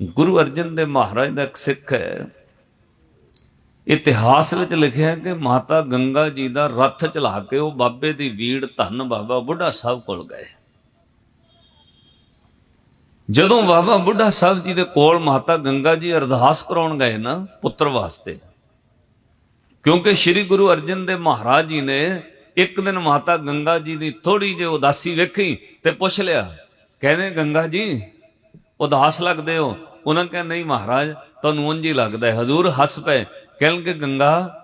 ਗੁਰੂ ਅਰਜਨ ਦੇਵ ਮਹਾਰਾਜ ਦਾ ਇੱਕ ਸਿੱਖ ਹੈ। ਇਤਿਹਾਸ ਵਿੱਚ ਲਿਖਿਆ ਹੈ ਕਿ ਮਾਤਾ ਗੰਗਾ ਜੀ ਦਾ ਰੱਥ ਚਲਾ ਕੇ ਉਹ ਬਾਬੇ ਦੀ ਵੀੜ, ਧੰਨ ਬਾਬਾ ਬੁੱਢਾ ਸਾਹਿਬ ਕੋਲ ਗਏ। ਜਦੋਂ ਬਾਬਾ ਬੁੱਢਾ ਸਾਹਿਬ ਜੀ ਦੇ ਕੋਲ ਮਾਤਾ ਗੰਗਾ ਜੀ ਅਰਦਾਸ ਕਰਾਉਣ ਗਏ ਨਾ ਪੁੱਤਰ ਵਾਸਤੇ, ਕਿਉਂਕਿ ਸ੍ਰੀ ਗੁਰੂ ਅਰਜਨ ਦੇਵ ਮਹਾਰਾਜ ਜੀ ਨੇ ਇੱਕ ਦਿਨ ਮਾਤਾ ਗੰਗਾ ਜੀ ਦੀ ਥੋੜੀ ਜਿਹੀ ਉਦਾਸੀ ਵੇਖੀ ਤੇ ਪੁੱਛ ਲਿਆ, ਕਹਿੰਦੇ ਗੰਗਾ ਜੀ ਉਦਾਸ ਲੱਗਦੇ ਹੋ? ਉਹਨਾਂ ਕਹਿੰਦੇ ਨਹੀਂ ਮਹਾਰਾਜ, ਤੁਹਾਨੂੰ ਉਂਝ ਹੀ ਲੱਗਦਾ ਹੈ। ਹਜ਼ੂਰ ਹੱਸ ਪਏ। ਕਹਿਣਗੇ ਗੰਗਾ,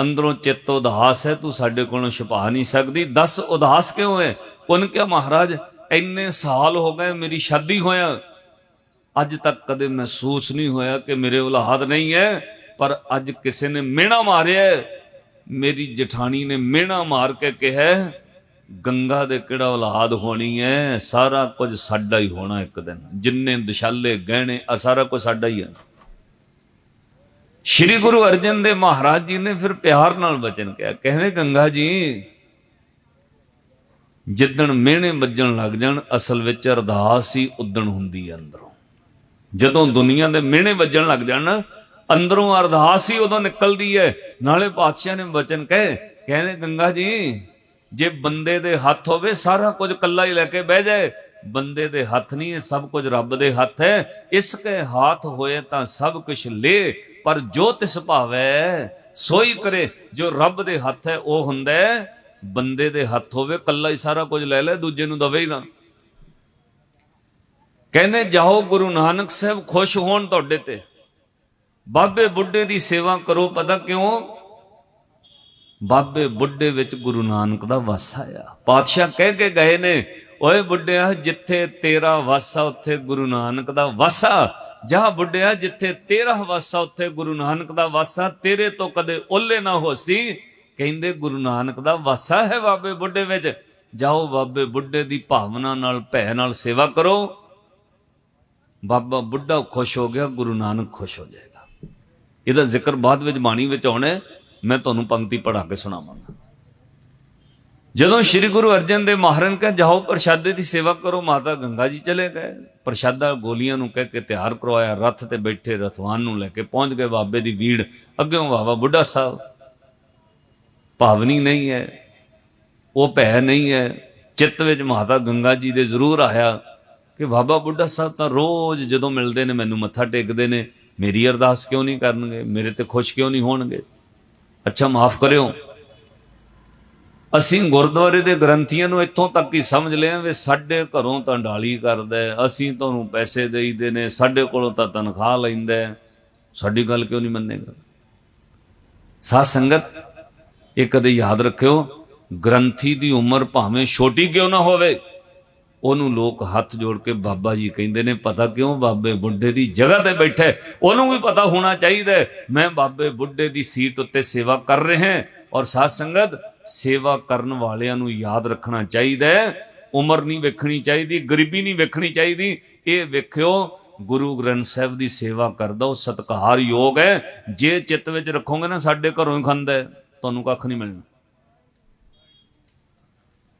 ਅੰਦਰੋਂ ਚਿੱਤ ਉਦਾਸ ਹੈ, ਤੂੰ ਸਾਡੇ ਕੋਲੋਂ ਛੁਪਾ ਨਹੀਂ ਸਕਦੀ। ਦੱਸ, ਉਦਾਸ ਕਿਉਂ ਹੈ? ਉਹਨੇ ਕਿਹਾ, ਮਹਾਰਾਜ, ਇੰਨੇ ਸਾਲ ਹੋ ਗਏ ਮੇਰੀ ਸ਼ਾਦੀ ਹੋਇਆ। ਅੱਜ ਤੱਕ ਕਦੇ ਮਹਿਸੂਸ ਨਹੀਂ ਹੋਇਆ ਕਿ ਮੇਰੇ ਔਲਾਦ ਨਹੀਂ ਹੈ, ਪਰ ਅੱਜ ਕਿਸੇ ਨੇ ਮਿਹਣਾ ਮਾਰਿਆ ਮੇਰੀ ਜਠਾਣੀ ਨੇ ਮਿਹਣਾ ਮਾਰ ਕੇ ਕਿਹਾ ਗੰਗਾ ਦੇ ਕਿਹੜਾ ਔਲਾਦ ਹੋਣੀ ਹੈ ਸਾਰਾ ਕੁਝ ਸਾਡਾ ਹੀ ਹੋਣਾ ਇੱਕ ਦਿਨ। ਜਿੰਨੇ ਦਸ਼ਾਲੇ ਗਹਿਣੇ ਆ ਸਾਰਾ ਕੁਝ ਸਾਡਾ ਹੀ ਹੈ ਸ਼੍ਰੀ ਗੁਰੂ ਅਰਜਨ ਦੇਵ ਮਹਾਰਾਜ ਜੀ ਨੇ ਫਿਰ ਪਿਆਰ ਨਾਲ ਵਚਨ ਕਿਹਾ। ਕਹਿੰਦੇ, ਗੰਗਾ ਜੀ, ਜਿੱਦਣ ਮਿਹਣੇ ਵੱਜਣ ਲੱਗ ਜਾਣ, ਅਸਲ ਵਿੱਚ ਅਰਦਾਸ ਹੀ ਉਦਣ ਹੁੰਦੀ ਹੈ ਅੰਦਰੋਂ। ਜਦੋਂ ਦੁਨੀਆ ਦੇ ਮਿਹਣੇ ਵੱਜਣ ਲੱਗ ਜਾਣ, ਅੰਦਰੋਂ ਅਰਦਾਸ ਹੀ ਉਦੋਂ ਨਿਕਲਦੀ ਹੈ ਨਾਲੇ ਪਾਤਸ਼ਾਹ ਨੇ ਵਚਨ ਕਹੇ, ਕਹਿੰਦੇ, ਗੰਗਾ ਜੀ ਜੇ ਬੰਦੇ ਦੇ ਹੱਥ ਹੋਵੇ, ਸਾਰਾ ਕੁਝ ਕੱਲਾ ਹੀ ਲੈ ਕੇ ਬਹਿ ਜਾਏ। ਬੰਦੇ ਦੇ ਹੱਥ ਨਹੀਂ, ਇਹ ਸਭ ਕੁਝ ਰੱਬ ਦੇ ਹੱਥ ਹੈ। ਇਸ ਕੇ ਹੱਥ ਹੋਏ ਤਾਂ ਸਭ ਕੁਝ ਲੈ, ਪਰ ਜੋ ਤਿਸ ਭਾਵੈ, ਸੋਈ ਕਰੇ। ਜੋ ਰੱਬ ਦੇ ਹੱਥ ਹੈ, ਉਹ ਹੁੰਦਾ ਬੰਦੇ ਦੇ ਹੱਥ ਹੋਵੇ ਕੱਲਾ ਹੀ ਸਾਰਾ ਕੁਝ ਲੈ ਲੈ, ਦੂਜੇ ਨੂੰ ਦਵੇ ਹੀ ਨਾ। ਕਹਿੰਦੇ, ਜਾਓ ਗੁਰੂ ਨਾਨਕ ਸਾਹਿਬ, ਖੁਸ਼ ਹੋਣ ਤੁਹਾਡੇ ਤੇ। ਬਾਬੇ ਬੁੱਢੇ ਦੀ ਸੇਵਾ ਕਰੋ, ਪਤਾ ਕਿਉਂ? ਬਾਬੇ ਬੁੱਢੇ ਵਿੱਚ ਗੁਰੂ ਨਾਨਕ ਦਾ ਵਸ ਆਇਆ ਪਾਤਸ਼ਾਹ ਕਹਿ ਕੇ ਗਏ ਨੇ, ਓਏ ਬੁੱਢਿਆ, ਜਿੱਥੇ ਤੇਰਾ ਵਸ ਆ ਉੱਥੇ ਗੁਰੂ ਨਾਨਕ ਦਾ ਵਸ। ਆ ਜਾ ਬੁੱਢਿਆ, ਜਿੱਥੇ ਤੇਰਾ ਵਸ ਆ ਉੱਥੇ ਗੁਰੂ ਨਾਨਕ ਦਾ ਵਸ। ਆ ਤੇਰੇ ਤੋਂ ਕਦੇ ਓਲੇ ਨਾ ਹੋਸੀ। ਕਹਿੰਦੇ, ਗੁਰੂ ਨਾਨਕ ਦਾ ਵਾਸਾ ਹੈ ਬਾਬੇ ਬੁੱਢੇ ਵਿੱਚ। ਜਾਓ ਬਾਬੇ ਬੁੱਢੇ ਦੀ ਭਾਵਨਾ ਨਾਲ, ਭੈ ਨਾਲ ਸੇਵਾ ਕਰੋ। ਬਾਬਾ ਬੁੱਢਾ ਖੁਸ਼ ਹੋ ਗਿਆ, ਗੁਰੂ ਨਾਨਕ ਖੁਸ਼ ਹੋ ਜਾਏਗਾ। ਇਹਦਾ ਜ਼ਿਕਰ ਬਾਅਦ ਵਿੱਚ ਬਾਣੀ ਵਿੱਚ ਆਉਣਾ ਮੈਂ ਤੁਹਾਨੂੰ ਪੰਕਤੀ ਪੜ੍ਹਾ ਕੇ ਸੁਣਾਵਾਂਗਾ। ਜਦੋਂ ਸ੍ਰੀ ਗੁਰੂ ਅਰਜਨ ਦੇਵ ਮਹਾਰਾਜ ਨੇ ਕਿਹਾ ਜਾਓ ਪ੍ਰਸ਼ਾਦੇ ਦੀ ਸੇਵਾ ਕਰੋ, ਮਾਤਾ ਗੰਗਾ ਜੀ ਚਲੇ ਗਏ। ਪ੍ਰਸ਼ਾਦਾ ਗੋਲੀਆਂ ਨੂੰ ਕਹਿ ਕੇ ਤਿਆਰ ਕਰਵਾਇਆ, ਰੱਥ ਤੇ ਬੈਠੇ ਰਥਵਾਨ ਨੂੰ ਲੈ ਕੇ ਪਹੁੰਚ ਗਏ ਬਾਬੇ ਦੀ ਵੀੜ। ਅੱਗੇੋਂ ਬਾਬਾ ਬੁੱਢਾ ਸਾਹਿਬ। ਭਾਵਨੀ ਨਹੀਂ ਹੈ, ਉਹ ਭੈ ਨਹੀਂ ਹੈ। ਚਿੱਤ ਵਿੱਚ ਮਾਤਾ ਗੰਗਾ ਜੀ ਦੇ ਜ਼ਰੂਰ ਆਇਆ ਕਿ ਬਾਬਾ ਬੁੱਢਾ ਸਾਹਿਬ ਤਾਂ ਰੋਜ਼ ਜਦੋਂ ਮਿਲਦੇ ਨੇ, ਮੈਨੂੰ ਮੱਥਾ ਟੇਕਦੇ ਨੇ। ਮੇਰੀ ਅਰਦਾਸ ਕਿਉਂ ਨਹੀਂ ਕਰਨਗੇ? ਮੇਰੇ ਤੇ ਖੁਸ਼ ਕਿਉਂ ਨਹੀਂ ਹੋਣਗੇ? ਅੱਛਾ, ਮਾਫ ਕਰਿਓ। ਅਸੀਂ ਗੁਰਦੁਆਰੇ ਦੇ ਗ੍ਰੰਥੀਆਂ ਨੂੰ ਇੱਥੋਂ ਤੱਕ ਹੀ ਸਮਝ ਲਿਆ ਵੀ ਸਾਡੇ ਘਰੋਂ ਤਾਂ ਡਾਲੀ ਕਰਦਾ ਅਸੀਂ ਤੁਹਾਨੂੰ ਪੈਸੇ ਦੇਈਦੇ ਨੇ, ਸਾਡੇ ਕੋਲੋਂ ਤਾਂ ਤਨਖਾਹ ਲੈਂਦਾ ਸਾਡੀ ਗੱਲ ਕਿਉਂ ਨਹੀਂ ਮੰਨੇਗਾ? ਸਾਧ ਸੰਗਤ, ਇਹ ਕਦੇ ਯਾਦ ਰੱਖਿਓ, ਗ੍ਰੰਥੀ ਦੀ ਉਮਰ ਭਾਵੇਂ ਛੋਟੀ ਕਿਉਂ ਨਾ ਹੋਵੇ ਉਹਨੂੰ ਲੋਕ ਹੱਥ ਜੋੜ ਕੇ ਬਾਬਾ ਜੀ ਕਹਿੰਦੇ ਨੇ, ਪਤਾ ਕਿਉਂ ਬਾਬੇ ਬੁੱਢੇ ਦੀ ਜਗ੍ਹਾ ਤੇ ਬੈਠੇ? ਉਹਨੂੰ ਵੀ ਪਤਾ ਹੋਣਾ ਚਾਹੀਦਾ ਮੈਂ ਬਾਬੇ ਬੁੱਢੇ ਦੀ ਸੀਟ ਉੱਤੇ ਸੇਵਾ ਕਰ ਰਿਹਾ ਹਾਂ ਔਰ ਸਾਧ ਸੰਗਤ, ਸੇਵਾ ਕਰਨ ਵਾਲਿਆਂ ਨੂੰ ਯਾਦ ਰੱਖਣਾ ਚਾਹੀਦਾ ਉਮਰ ਨਹੀਂ ਵੇਖਣੀ ਚਾਹੀਦੀ, ਗਰੀਬੀ ਨਹੀਂ ਵੇਖਣੀ ਚਾਹੀਦੀ। ਇਹ ਵੇਖਿਓ, ਗੁਰੂ ਗ੍ਰੰਥ ਸਾਹਿਬ ਦੀ ਸੇਵਾ ਕਰਦਾ, ਉਹ ਸਤਿਕਾਰਯੋਗ ਹੈ। ਜੇ ਚਿੱਤ ਵਿੱਚ ਰੱਖੋਗੇ ਨਾ, ਸਾਡੇ ਘਰੋਂ ਹੀ ਖਾਂਦਾ ਤੁਹਾਨੂੰ ਕੱਖ ਨਹੀਂ ਮਿਲਣਾ।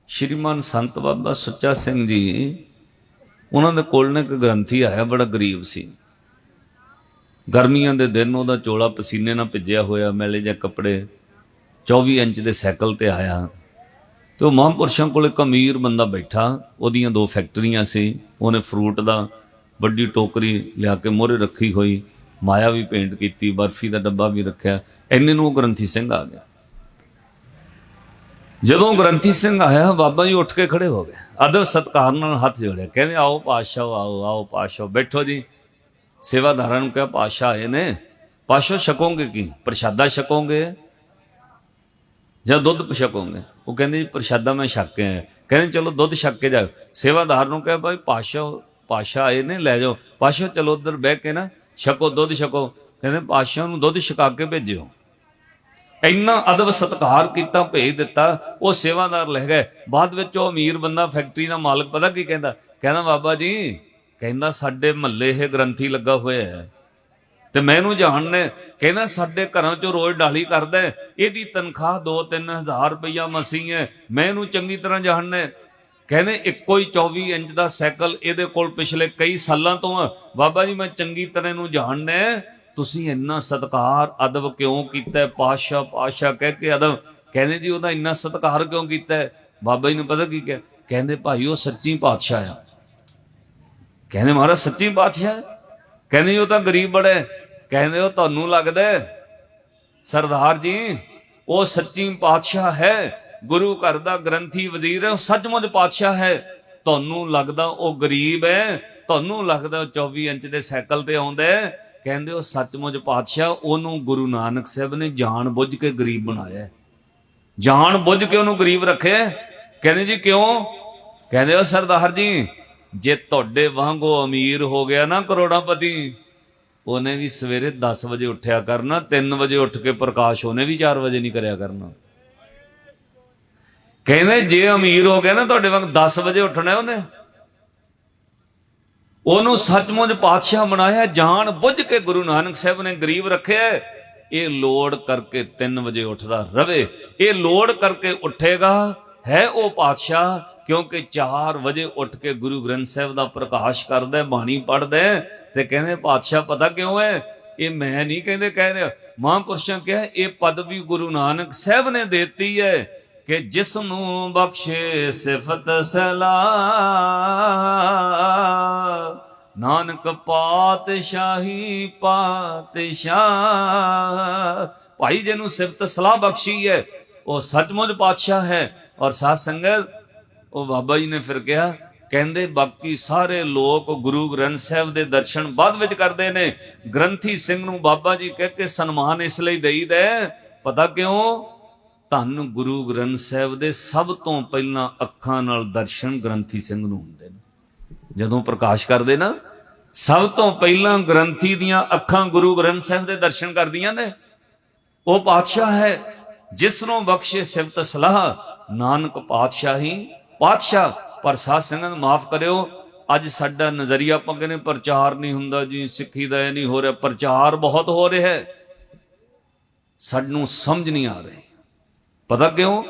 ਸ਼੍ਰੀਮਾਨ ਸੰਤ ਬਾਬਾ ਸੁੱਚਾ ਸਿੰਘ ਜੀ, ਉਹਨਾਂ ਦੇ ਕੋਲ ਨੇ ਇੱਕ ਗ੍ਰੰਥੀ ਆਇਆ, ਬੜਾ ਗਰੀਬ ਸੀ। ਗਰਮੀਆਂ ਦੇ ਦਿਨ ਉਹਦਾ ਚੋਲਾ ਪਸੀਨੇ ਨਾਲ ਭਿੱਜਿਆ ਹੋਇਆ, ਮੈਲੇ ਜਿਹੇ ਕੱਪੜੇ 24 ਇੰਚ ਦੇ ਸਾਈਕਲ ਤੇ ਆਇਆ। ਤੇ ਉਹ ਮਹਾਂਪੁਰਸ਼ਾਂ ਕੋਲ ਇੱਕ ਅਮੀਰ ਬੰਦਾ ਬੈਠਾ, ਉਹਦੀਆਂ ਦੋ ਫੈਕਟਰੀਆਂ ਸੀ, ਉਹਨੇ ਫਰੂਟ ਦਾ ਵੱਡੀ ਟੋਕਰੀ ਲਿਆ ਕੇ ਮੋਹਰੇ ਰੱਖੀ ਹੋਈ, ਮਾਇਆ ਵੀ ਪੇਂਟ ਕੀਤੀ, ਬਰਫੀ ਦਾ ਡੱਬਾ ਵੀ ਰੱਖਿਆ, ਇੰਨੇ ਨੂੰ ਉਹ ਗ੍ਰੰਥੀ ਸਿੰਘ ਆ ਗਿਆ। ਜਦੋਂ ਗ੍ਰੰਥੀ ਸਿੰਘ ਆਇਆ, ਬਾਬਾ ਜੀ ਉੱਠ ਕੇ ਖੜੇ ਹੋ ਗਏ। ਅਦਬ ਸਤਕਾਰ ਨਾਲ ਹੱਥ ਜੋੜਿਆ, ਕਹਿੰਦੇ, ਆਓ ਪਾਤਸ਼ਾਹ, ਆਓ ਆਓ ਪਾਤਸ਼ਾਹ, ਬੈਠੋ ਜੀ। ਸੇਵਾਦਾਰਾਂ ਨੂੰ ਕਿਹਾ, ਪਾਤਸ਼ਾਹ ਆਏ ਨੇ। ਪਾਤਸ਼ਾਹ ਛਕੋਗੇ ਕੀ? ਪ੍ਰਸ਼ਾਦਾ ਛਕੋਗੇ ਜਾਂ ਦੁੱਧ ਛਕੋਗੇ? ਉਹ ਕਹਿੰਦੇ, ਜੀ, ਪ੍ਰਸ਼ਾਦਾ ਮੈਂ ਛਕ ਕੇ ਆਇਆ। ਕਹਿੰਦੇ, ਚਲੋ, ਦੁੱਧ ਛਕ ਕੇ ਜਾਓ ਸੇਵਾਦਾਰ ਨੂੰ ਕਿਹਾ, ਭਾਈ, ਪਾਤਸ਼ਾਹ ਪਾਤਸ਼ਾਹ ਆਏ ਨੇ, ਲੈ ਜਾਓ। ਪਾਤਸ਼ਾਹ, ਚਲੋ, ਉਧਰ ਬਹਿ ਕੇ ਨਾ, ਛਕੋ, ਦੁੱਧ ਛਕੋ। ਕਹਿੰਦੇ, ਪਾਤਸ਼ਾਹ ਨੂੰ ਦੁੱਧ ਛਕਾ ਕੇ ਭੇਜਿਓ। ਇੰਨਾ ਅਦਬ ਸਤਿਕਾਰ ਕੀਤਾ, ਭੇਜ ਦਿੱਤਾ, ਉਹ ਸੇਵਾਦਾਰ ਲੈ ਗਏ। ਬਾਅਦ ਵਿੱਚ ਉਹ ਅਮੀਰ ਬੰਦਾ ਫੈਕਟਰੀ ਦਾ ਮਾਲਕ, ਪਤਾ ਕੀ ਕਹਿੰਦਾ? ਕਹਿੰਦਾ, ਬਾਬਾ ਜੀ, ਕਹਿੰਦਾ, ਸਾਡੇ ਮਹੱਲੇ ਇਹ ਗ੍ਰੰਥੀ ਲੱਗਾ ਹੋਇਆ ਹੈ। ਤੇ ਮੈਂ ਇਹਨੂੰ ਜਾਣਨੇ ਕਹਿੰਦਾ, ਸਾਡੇ ਘਰਾਂ ਚੋਂ ਰੋਜ਼ ਡਾਲੀ ਕਰਦਾ ਇਹਦੀ ਤਨਖਾਹ 2-3000 ਰੁਪਈਆ ਮਸੀ ਹੈ। ਮੈਂ ਇਹਨੂੰ ਚੰਗੀ ਤਰ੍ਹਾਂ ਜਾਣਨੇ ਕਹਿੰਦੇ, ਇੱਕੋ ਹੀ 24 ਇੰਚ ਦਾ ਸਾਈਕਲ ਇਹਦੇ ਕੋਲ ਪਿਛਲੇ ਕਈ ਸਾਲਾਂ ਤੋਂ ਆ। ਬਾਬਾ ਜੀ, ਮੈਂ ਚੰਗੀ ਤਰ੍ਹਾਂ ਇਹਨੂੰ ਜਾਣਦਾ ਤੁਸੀਂ ਇੰਨਾ ਸਤਕਾਰ ਅਦਬ ਕਿਉਂ ਕੀਤਾ ਹੈ? ਪਾਸ਼ਾ ਪਾਸ਼ਾ ਕਹਿ ਕੇ ਅਦਬ। ਕਹਿੰਦੇ ਜੀ ਉਹਦਾ ਇੰਨਾ ਸਤਕਾਰ ਕਿਉਂ ਕੀਤਾ ਬਾਬਾ ਜੀ ਨੂੰ ਪਤਾ ਕੀ ਕਿਹਾ? ਕਹਿੰਦੇ ਭਾਈ ਉਹ ਸੱਚੀ ਪਾਤਸ਼ਾਹ ਆ। ਕਹਿੰਦੇ ਮਹਾਰਾਜ ਸੱਚੀ ਪਾਤਸ਼ਾਹ ਕਹਿੰਦੇ ਜੀ ਉਹ ਤਾਂ ਗਰੀਬ ਬੜਾ ਕਹਿੰਦੇ ਉਹ ਤੁਹਾਨੂੰ ਲੱਗਦਾ ਸਰਦਾਰ ਜੀ, ਉਹ ਸੱਚੀ ਪਾਤਸ਼ਾਹ ਹੈ। ਗੁਰੂ ਘਰ ਦਾ ਗ੍ਰੰਥੀ ਵਜ਼ੀਰ ਹੈ। ਉਹ ਸੱਚਮੁੱਚ ਪਾਤਸ਼ਾਹ ਹੈ। ਤੁਹਾਨੂੰ ਲੱਗਦਾ ਉਹ ਗਰੀਬ ਹੈ? ਤੁਹਾਨੂੰ ਲੱਗਦਾ ਉਹ 24 ਇੰਚ ਦੇ ਸਾਈਕਲ ਤੇ ਆਉਂਦਾ ਕਹਿੰਦੇ ਉਹ ਸੱਚਮੁੱਚ ਪਾਤਸ਼ਾਹ, ਉਹਨੂੰ ਗੁਰੂ ਨਾਨਕ ਸਾਹਿਬ ਨੇ ਜਾਣ ਬੁੱਝ ਕੇ ਗਰੀਬ ਬਣਾਇਆ ਜਾਣ ਬੁੱਝ ਕੇ ਉਹਨੂੰ ਗਰੀਬ ਰੱਖਿਆ ਕਹਿੰਦੇ ਜੀ ਕਿਉਂ? ਕਹਿੰਦੇ ਉਹ ਸਰਦਾਰ ਜੀ, ਜੇ ਤੁਹਾਡੇ ਵਾਂਗੂ ਅਮੀਰ ਹੋ ਗਿਆ ਨਾ ਕਰੋੜਾਪਤੀ, ਉਹਨੇ ਵੀ ਸਵੇਰੇ 10 ਵਜੇ ਉੱਠਿਆ ਕਰਨਾ 3 ਵਜੇ ਉੱਠ ਕੇ ਪ੍ਰਕਾਸ਼ ਉਹਨੇ ਵੀ 4 ਵਜੇ ਨਹੀਂ ਕਰਿਆ ਕਰਨਾ। ਕਹਿੰਦੇ ਜੇ ਅਮੀਰ ਹੋ ਗਿਆ ਨਾ ਤੁਹਾਡੇ ਵਾਂਗ 10 ਵਜੇ ਉੱਠਣਾ ਉਹਨੇ। ਉਹਨੂੰ ਸੱਚਮੁੱਚ ਪਾਤਸ਼ਾਹ ਬਣਾਇਆ, ਜਾਣ ਬੁੱਝ ਕੇ ਗੁਰੂ ਨਾਨਕ ਸਾਹਿਬ ਨੇ ਗਰੀਬ ਰੱਖਿਆ ਇਹ ਲੋੜ ਕਰਕੇ 3 ਵਜੇ ਉੱਠਦਾ ਰਵੇ। ਇਹ ਲੋੜ ਕਰਕੇ ਉੱਠੇਗਾ, ਹੈ ਉਹ ਪਾਤਸ਼ਾਹ, ਕਿਉਂਕਿ 4 ਵਜੇ ਉੱਠ ਕੇ ਗੁਰੂ ਗ੍ਰੰਥ ਸਾਹਿਬ ਦਾ ਪ੍ਰਕਾਸ਼ ਕਰਦਾ ਬਾਣੀ ਪੜਦਾ ਤੇ ਕਹਿੰਦੇ, ਪਾਤਸ਼ਾਹ, ਪਤਾ ਕਿਉਂ ਹੈ? ਇਹ ਮੈਂ ਨਹੀਂ ਕਹਿੰਦੇ ਕਹਿ ਰਿਹਾ। ਮਹਾਂਪੁਰਸ਼ਾਂ ਕਿਹਾ, ਇਹ ਪਦਵੀ ਗੁਰੂ ਨਾਨਕ ਸਾਹਿਬ ਨੇ ਦਿੱਤੀ ਹੈ। ਕਿ ਜਿਸ ਨੂੰ ਬਖਸ਼ੇ ਸਿਫਤ ਸਲਾ। ਨਾਨਕ ਪਾਤਸ਼ਾਹੀ ਪਾਤਸ਼ਾਹ। ਭਾਈ ਜੀ ਸਿਫਤ ਸਲਾਹ ਬਖਸ਼ੀ ਹੈ, ਉਹ ਸੱਚਮੁੱਚ ਪਾਤਸ਼ਾਹ ਹੈ ਔਰ ਸਾਧ ਸੰਗਤ, ਉਹ ਬਾਬਾ ਜੀ ਨੇ ਫਿਰ ਕਿਹਾ, ਕਹਿੰਦੇ ਬਾਕੀ ਸਾਰੇ ਲੋਕ ਗੁਰੂ ਗ੍ਰੰਥ ਸਾਹਿਬ ਦੇ ਦਰਸ਼ਨ ਬਾਅਦ ਵਿੱਚ ਕਰਦੇ ਨੇ। ਗ੍ਰੰਥੀ ਸਿੰਘ ਨੂੰ ਬਾਬਾ ਜੀ ਕਹਿ ਕੇ ਸਨਮਾਨ ਇਸ ਲਈ ਦੇਈਦਾ ਪਤਾ ਕਿਉਂ? ਧੰਨ ਗੁਰੂ ਗ੍ਰੰਥ ਸਾਹਿਬ ਦੇ ਸਭ ਤੋਂ ਪਹਿਲਾਂ ਅੱਖਾਂ ਨਾਲ ਦਰਸ਼ਨ ਗ੍ਰੰਥੀ ਸਿੰਘ ਨੂੰ ਹੁੰਦੇ ਨੇ। ਜਦੋਂ ਪ੍ਰਕਾਸ਼ ਕਰਦੇ ਨਾ, ਸਭ ਤੋਂ ਪਹਿਲਾਂ ਗ੍ਰੰਥੀ ਦੀਆਂ ਅੱਖਾਂ ਗੁਰੂ ਗ੍ਰੰਥ ਸਾਹਿਬ ਦੇ ਦਰਸ਼ਨ ਕਰਦੀਆਂ ਨੇ। ਉਹ ਪਾਤਸ਼ਾਹ ਹੈ, ਜਿਸ ਨੂੰ ਬਖਸ਼ੇ ਸਿਫਤ ਸਲਾਹ, ਨਾਨਕ ਪਾਤਸ਼ਾਹੀ, ਪਾਤਸ਼ਾਹ, ਪਰ ਸਾਧ ਸੰਗਤ ਮਾਫ ਕਰਿਓ, ਅੱਜ ਸਾਡਾ ਨਜ਼ਰੀਆ ਆਪਾਂ ਕਹਿੰਦੇ ਪ੍ਰਚਾਰ ਨਹੀਂ ਹੁੰਦਾ ਜੀ, ਸਿੱਖੀ ਦਾ ਇਹ ਨਹੀਂ ਹੋ ਰਿਹਾ, ਪ੍ਰਚਾਰ ਬਹੁਤ ਹੋ ਰਿਹਾ ਹੈ। ਸਾਨੂੰ ਸਮਝ ਨਹੀਂ ਆ ਰਹੀ। ਪਤਾ ਕਿਉਂ?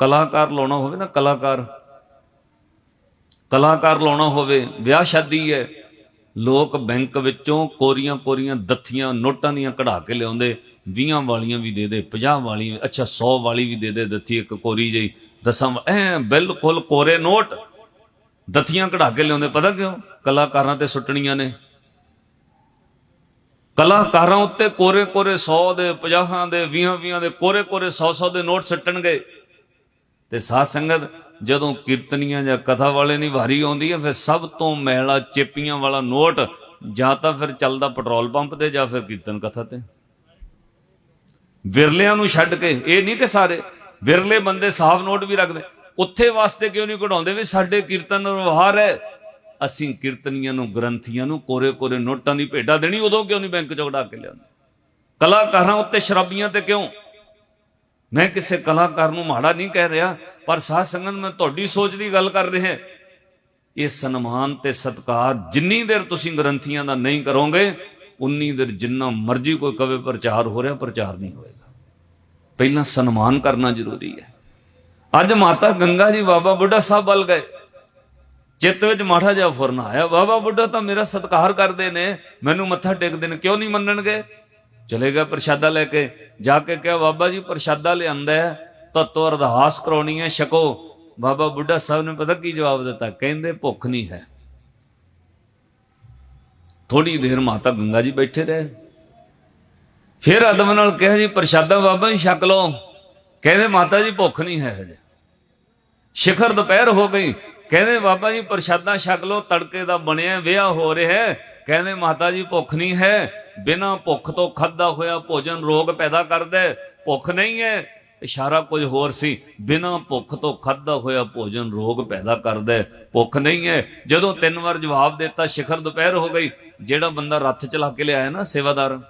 ਕਲਾਕਾਰ ਲਾਉਣਾ ਹੋਵੇ ਨਾ, ਕਲਾਕਾਰ। ਕਲਾਕਾਰ ਲਾਉਣਾ ਹੋਵੇ, ਵਿਆਹ ਸ਼ਾਦੀ ਹੈ, ਲੋਕ ਬੈਂਕ ਵਿੱਚੋਂ ਕੋਰੀਆਂ ਕੋਰੀਆਂ ਦੱਥੀਆਂ ਨੋਟਾਂ ਦੀਆਂ ਕਢਾ ਕੇ ਲਿਆਉਂਦੇ 20 ਵਾਲੀਆਂ ਵੀ ਦੇ ਦੇ 50 ਵਾਲੀ ਅੱਛਾ 100 ਵਾਲੀ ਵੀ ਦੇ ਦੇ, ਦੱਥੀ ਇੱਕ ਕੋਰੀ ਜਿਹੀ। ਦਸਾਂ ਐ ਬਿਲਕੁਲ ਕੋਰੇ ਨੋਟ, ਦੱਥੀਆਂ ਕਢਾ ਕੇ ਲਿਆਉਂਦੇ, ਪਤਾ ਕਿਉਂ? ਕਲਾਕਾਰਾਂ ਤੇ ਸੁੱਟਣੀਆਂ ਨੇ। ਕਲਾਕਾਰਾਂ ਉੱਤੇ ਕੋਰੇ ਕੋਰੇ 100 ਦੇ 50 ਦੇ 20 20 ਦੇ ਕੋਰੇ ਕੋਰੇ 100 100 ਦੇ ਨੋਟ ਸੱਟਣਗੇ। ਤੇ ਸਾਧ ਸੰਗਤ, ਜਦੋਂ ਕੀਰਤਨੀਆਂ ਜਾਂ ਕਥਾ ਵਾਲੇ ਦੀ ਵਾਰੀ ਆਉਂਦੀ ਹੈ, ਫਿਰ ਸਭ ਤੋਂ ਮਹਿਲਾ ਚੇਪੀਆਂ ਵਾਲਾ ਨੋਟ ਜਾਂ ਤਾਂ ਫਿਰ ਚੱਲਦਾ ਪੈਟਰੋਲ ਪੰਪ ਤੇ ਜਾਂ ਫਿਰ ਕੀਰਤਨ ਕਥਾ ਤੇ। ਵਿਰਲਿਆਂ ਨੂੰ ਛੱਡ ਕੇ, ਇਹ ਨਹੀਂ ਕਿ ਸਾਰੇ, ਵਿਰਲੇ ਬੰਦੇ ਸਾਫ਼ ਨੋਟ ਵੀ ਰੱਖਦੇ। ਉੱਥੇ ਵਾਸਤੇ ਕਿਉਂ ਨਹੀਂ ਕਢਾਉਂਦੇ ਵੀ ਸਾਡੇ ਕੀਰਤਨ ਵਿਵਹਾਰ ਹੈ? ਅਸੀਂ ਕੀਰਤਨੀਆਂ ਨੂੰ, ਗ੍ਰੰਥੀਆਂ ਨੂੰ ਕੋਰੇ ਕੋਰੇ ਨੋਟਾਂ ਦੀ ਭੇਟਾ ਦੇਣੀ, ਉਦੋਂ ਕਿਉਂ ਨਹੀਂ ਬੈਂਕ ਚੋਂ ਕਢਾ ਕੇ ਲਿਆਉਂਦੇ? ਕਲਾਕਾਰਾਂ ਉੱਤੇ ਸ਼ਰਾਬੀਆਂ ਤੇ ਕਿਉਂ? ਮੈਂ ਕਿਸੇ ਕਲਾਕਾਰ ਨੂੰ ਮਾੜਾ ਨਹੀਂ ਕਹਿ ਰਿਹਾ, ਪਰ ਸਾਧ ਸੰਗਤ, ਮੈਂ ਤੁਹਾਡੀ ਸੋਚ ਦੀ ਗੱਲ ਕਰ ਰਿਹਾ। ਇਹ ਸਨਮਾਨ ਤੇ ਸਤਕਾਰ ਜਿੰਨੀ ਦੇਰ ਤੁਸੀਂ ਗ੍ਰੰਥੀਆਂ ਦਾ ਨਹੀਂ ਕਰੋਗੇ, ਉਨੀ ਦੇਰ ਜਿੰਨਾ ਮਰਜ਼ੀ ਕੋਈ ਕਵੇ ਪ੍ਰਚਾਰ ਹੋ ਰਿਹਾ, ਪ੍ਰਚਾਰ ਨਹੀਂ ਹੋਏਗਾ। ਪਹਿਲਾਂ ਸਨਮਾਨ ਕਰਨਾ ਜ਼ਰੂਰੀ ਹੈ। ਅੱਜ ਮਾਤਾ ਗੰਗਾ ਜੀ ਬਾਬਾ ਬੁੱਢਾ ਸਾਹਿਬ ਵੱਲ ਗਏ। ਚਿੱਤ ਵਿੱਚ ਮਾਠਾ ਜਿਹਾ ਫੁਰਨ ਆਇਆ। ਬਾਬਾ ਬੁੱਢਾ ਤਾਂ ਮੇਰਾ ਸਤਿਕਾਰ ਕਰਦੇ ਨੇ। ਮੈਨੂੰ ਮੱਥਾ ਟੇਕਦੇ ਨੇ। ਕਿਉਂ ਨਹੀਂ ਮੰਨਣਗੇ? ਚਲੇ ਗਿਆ ਪ੍ਰਸ਼ਾਦਾ ਲੈ ਕੇ। ਜਾ ਕੇ ਕਿਹਾ, ਬਾਬਾ ਜੀ, ਪ੍ਰਸ਼ਾਦਾ ਲਿਆਂਦਾ ਹੈ। ਤਤੋ ਅਰਦਾਸ ਕਰਾਉਣੀ ਹੈ, ਛਕੋ। ਬਾਬਾ ਬੁੱਢਾ ਸਾਹਿਬ ਨੇ ਪਤਾ ਕੀ ਜਵਾਬ ਦਿੱਤਾ? ਕਹਿੰਦੇ, ਭੁੱਖ ਨਹੀਂ ਹੈ। ਥੋੜੀ ਦੇਰ ਮਾਤਾ ਗੰਗਾ ਜੀ ਬੈਠੇ ਰਹੇ। ਫਿਰ ਅਦਬ ਨਾਲ ਕਿਹਾ, ਜੀ, ਪ੍ਰਸ਼ਾਦਾ ਬਾਬਾ ਜੀ, ਛਕ ਲਓ। ਕਹਿੰਦੇ, ਮਾਤਾ ਜੀ, ਭੁੱਖ ਨਹੀਂ ਹੈ ਹਜੇ। ਸ਼ਿਖਰ ਦੁਪਹਿਰ ਹੋ ਗਈ। ਕਹਿੰਦੇ, ਬਾਬਾ ਜੀ, ਪ੍ਰਸ਼ਾਦਾ ਛਕ ਲਓ, ਤੜਕੇ ਦਾ ਬਣਿਆ, ਵਿਆਹ ਹੋ ਰਿਹਾ ਹੈ। ਕਹਿੰਦੇ, ਮਾਤਾ ਜੀ, ਭੁੱਖ ਨਹੀਂ ਹੈ। ਬਿਨਾਂ ਭੁੱਖ ਤੋਂ ਖਾਦਾ ਹੋਇਆ ਭੋਜਨ ਰੋਗ ਪੈਦਾ ਕਰਦਾ ਭੁੱਖ ਨਹੀਂ ਹੈ। ਇਸ਼ਾਰਾ ਕੁਝ ਹੋਰ ਸੀ। ਬਿਨਾਂ ਭੁੱਖ ਤੋਂ ਖਾਦਾ ਹੋਇਆ ਭੋਜਨ ਰੋਗ ਪੈਦਾ ਕਰਦਾ ਭੁੱਖ ਨਹੀਂ ਹੈ। ਜਦੋਂ ਤਿੰਨ ਵਾਰ ਜਵਾਬ ਦਿੱਤਾ, ਸ਼ਿਖਰ ਦੁਪਹਿਰ ਹੋ ਗਈ। ਜਿਹੜਾ ਬੰਦਾ ਰੱਥ ਚਲਾ ਕੇ ਲਿਆਇਆ ਨਾ, ਸੇਵਾਦਾਰ,